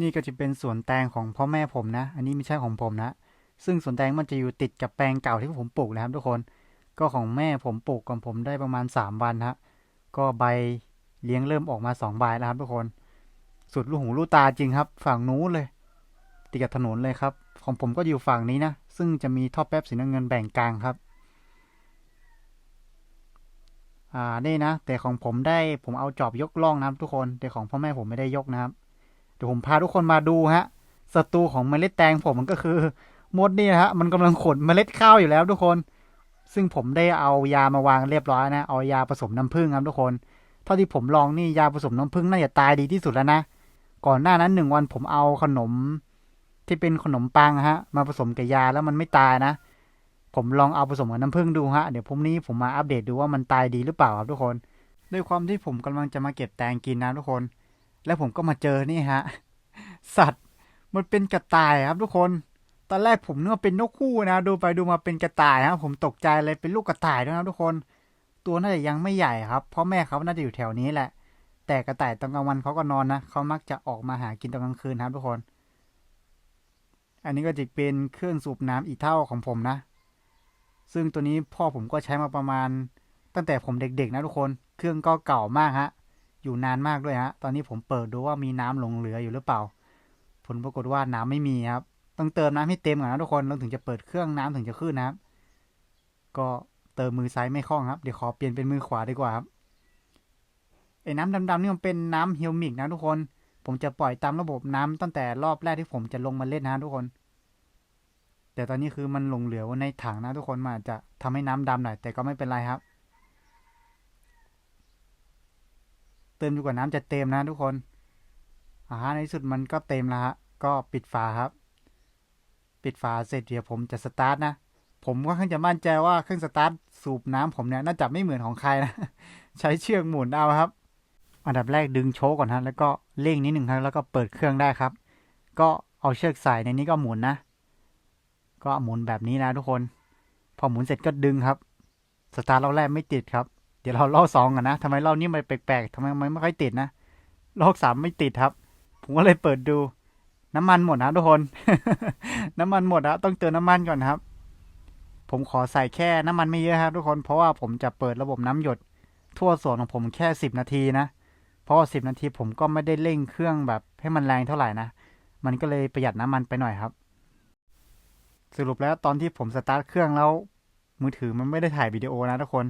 นี่ก็จะเป็นสวนแตงของพ่อแม่ผมนะ อันนี้ไม่ใช่ของผมนะ ซึ่งสวนแตงมันจะอยู่ติดกับแปลงเก่าที่ผมปลูกนะครับทุกคน ก็ของแม่ผมปลูกก่อนผมได้ประมาณ 3 วันฮะ ก็ใบเลี้ยงเริ่มออกมา2ใบแล้วครับทุกคน สุดลูกหูลูกตาจริงครับ ฝั่งนู้นเลย ติดกับถนนเลยครับ ของผมก็อยู่ฝั่งนี้นะ ซึ่งจะมีท่อแป๊บสีน้ำเงินแบ่งกลางครับ อ่านี่นะ แต่ของผมได้ผมเอาจอบยกล่องนะครับทุกคน แต่ของพ่อแม่ผมไม่ได้ยกนะครับ เดี๋ยวผมพาทุกคนมาดูฮะศัตรูของเมล็ดแตงผมมันก็คือมดนี่นะฮะมันกำลังขนเมล็ดข้าวอยู่แล้วทุกคน ซึ่งผมได้เอายามาวางเรียบร้อยนะ เอายาผสมน้ำผึ้งครับทุกคน เท่าที่ผมลองนี่ยาผสมน้ำผึ้งน่าจะตายดีที่สุดแล้วนะ ก่อนหน้านั้นหนึ่งวันผมเอาขนมที่เป็นขนมปังฮะ มาผสมกับยาแล้วมันไม่ตายนะ ผมลองเอาผสมกับน้ำผึ้งดูฮะ เดี๋ยวพรุ่งนี้ผมมาอัปเดตดูว่ามันตายดีหรือเปล่าครับทุกคน ด้วยความที่ผมกำลังจะมาเก็บแตงกินนะทุกคน แล้วผมก็มาเจอนี่ฮะ สัตว์มันเป็นกระต่ายครับทุกคน ตอนแรกผมนึกว่าเป็นนกคู่นะ ดูไปดูมาเป็นกระต่ายครับผมตกใจเลยเป็นลูกกระต่ายด้วยนะทุกคน ตัวน่าจะยังไม่ใหญ่ครับเพราะแม่เขาน่าจะอยู่แถวนี้แหละ แต่กระต่ายตอนกลางวันเขาก็นอนนะเขามักจะออกมาหากินตอนกลางคืนครับทุกคน อันนี้ก็จะเป็นเครื่องสูบน้ำอีกเท่าของผมนะ ซึ่งตัวนี้พ่อผมก็ใช้มาประมาณ ตั้งแต่ผมเด็กๆนะทุกคน เครื่องก็เก่ามากฮะ อยู่นานมากด้วยฮะ ตอนนี้ผมเปิดดูว่ามีน้ำหลงเหลืออยู่หรือเปล่า ผลปรากฏว่าน้ำไม่มีครับ ต้องเติมน้ำให้เต็มก่อนนะทุกคนเราถึงจะเปิดเครื่องน้ำถึงจะขึ้นนะครับ ก็เติมมือซ้ายไม่คล่องครับ เดี๋ยวขอเปลี่ยนเป็นมือขวาดีกว่าครับไอ้น้ำดำๆนี่มันเป็นน้ำฮิมิกนะทุกคน ผมจะปล่อยตามระบบน้ำตั้งแต่รอบแรกที่ผมจะลงมาเล่นนะทุกคน แต่ตอนนี้คือมันหลงเหลือในถังนะทุกคนมาจจะทำให้น้ำดำหน่อยแต่ก็ไม่เป็นไรครับ เติมดีกว่าน้ำจะเต็มนะทุกคนอ่าในที่สุดมันก็เต็มแล้วฮะก็ปิดฝาครับ ปิดฝาเสร็จเดี๋ยวผมจะสตาร์ทนะผมก็ค่อนข้างจะมั่นใจว่าเครื่องสตาร์ทสูบน้ำผมเนี่ยน่าจะไม่เหมือนของใครนะใช้เชือกหมุนเอาครับ อันดับแรกดึงโชก่อนฮะแล้วก็เร่งนิดหนึ่งครับแล้วก็เปิดเครื่องได้ครับ ก็เอาเชือกใส่ในนี้ก็หมุนนะ ก็หมุนแบบนี้นะทุกคน พอหมุนเสร็จก็ดึงครับ สตาร์ทรอบแรกไม่ติดครับ ดี๋ยวเรารอบสองกันนะทำไมรอบนี้มันแปลกๆทำไมมันไม่ค่อยติดนะรอบสามไม่ติดครับ ผมก็เลยเปิดดู น้ำมันหมดนะทุกคน น้ำมันหมดนะต้องเติมน้ำมันก่อนครับ ผมขอใส่แค่น้ำมันไม่เยอะครับทุกคน เพราะว่าผมจะเปิดระบบน้ำหยด ทั่วสวนของผมแค่สิบนาทีนะ เพราะสิบนาทีผมก็ไม่ได้เร่งเครื่องแบบให้มันแรงเท่าไหร่นะ มันก็เลยประหยัดน้ำมันไปหน่อยครับ สรุปแล้วตอนที่ผมสตาร์ทเครื่องแล้วมือถือมันไม่ได้ถ่ายวิดีโอนะทุกคน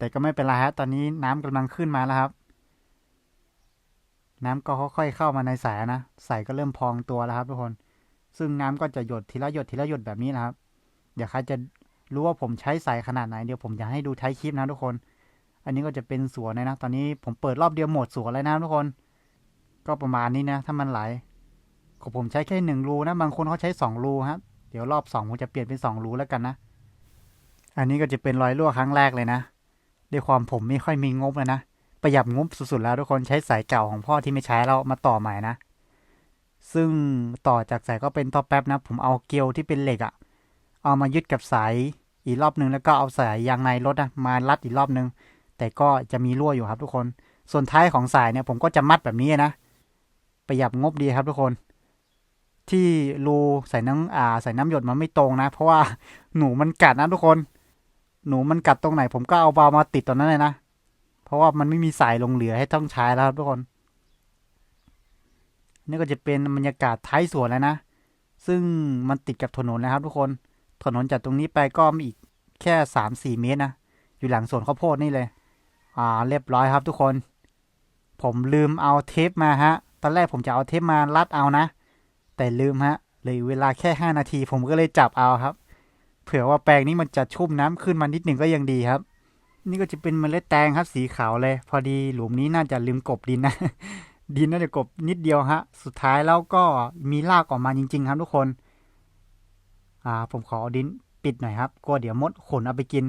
แต่ก็ไม่เป็นไรฮะ ตอนนี้น้ำกำลังขึ้นมาแล้วครับ น้ำก็ค่อยๆเข้ามาในสายนะใส่ก็เริ่มพองตัวแล้วครับทุกคน ซึ่งน้ำก็จะหยดทีละหยดทีละหยดแบบนี้นะครับ เดี๋ยวใครจะรู้ว่าผมใช้สายขนาดไหนเดี๋ยวผมจะให้ดูท้ายคลิปนะทุกคน อันนี้ก็จะเป็นสวนเลยนะ ตอนนี้ผมเปิดรอบเดียวหมดสวนเลยนะทุกคน ก็ประมาณนี้นะ ถ้ามันไหลของผมใช้แค่หนึ่งรูนะ บางคนเขาใช้สองรูครับ เดี๋ยวรอบสองผมจะเปลี่ยนเป็นสองรูแล้วกันนะ อันนี้ก็จะเป็นรอยรั่วครั้งแรกเลยนะ ด้วยความผมไม่ค่อยมีงบเลยนะ ประหยัดงบสุดๆแล้วทุกคนใช้สายเก่าของพ่อที่ไม่ใช้แล้วมาต่อใหม่นะ ซึ่งต่อจากสายก็เป็นท่อแป๊บนะ ผมเอาเกลียวที่เป็นเหล็กอะเอามายึดกับสายอีกรอบนึงแล้วก็เอาสายยางในรถนะมารัดอีกรอบนึง แต่ก็จะมีรั่วอยู่ครับทุกคน ส่วนท้ายของสายเนี่ยผมก็จะมัดแบบนี้นะ ประหยัดงบดีครับทุกคนที่รูใส่น้ำอ่าใส่น้ำหยดมันไม่ตรงนะ เพราะว่าหนูมันกัดนะทุกคน หนูมันกัดตรงไหน ผมก็เอาบามาติดตรงนั้นเลยนะ เพราะว่ามันไม่มีสายลงเหลือให้ต้องใช้แล้วครับทุกคน นี่ก็จะเป็นบรรยากาศท้ายสวนแล้วนะ ซึ่งมันติดกับถนนนะครับทุกคน ถนนจากตรงนี้ไปก็มีอีกแค่สามสี่เมตรนะ อยู่หลังสวนข้าวโพดนี่เลย อ่า เรียบร้อยครับทุกคน ผมลืมเอาเทปมาฮะ ตอนแรกผมจะเอาเทปมารัดเอานะ แต่ลืมฮะ เลยเวลาแค่ห้านาทีผมก็เลยจับเอาครับ ผื่อว่าแปลงนี้มันจะชุ่มน้ำขึ้นมานิดหนึ่งก็ยังดีครับ นี่ก็จะเป็นเมล็ดแตงครับสีขาวเลย พอดีหลุมนี้น่าจะลืมกบดินนะ ดินน่าจะกบนิดเดียวฮะ สุดท้ายแล้วก็มีรากออกมาจริง ๆ ครับทุกคน อ่า ผมขอดินปิดหน่อยครับกลัวเดี๋ยวมดขนเอาไปกิน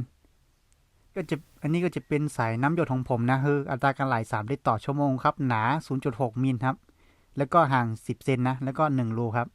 ก็จะอันนี้ก็จะเป็นสายน้ำหยดของผมนะคืออัตราการไหล3ลิตรต่อชั่วโมงครับ หนา 0.6มิลครับ แล้วก็ห่าง 10เซนนะ แล้วก็1รูครับ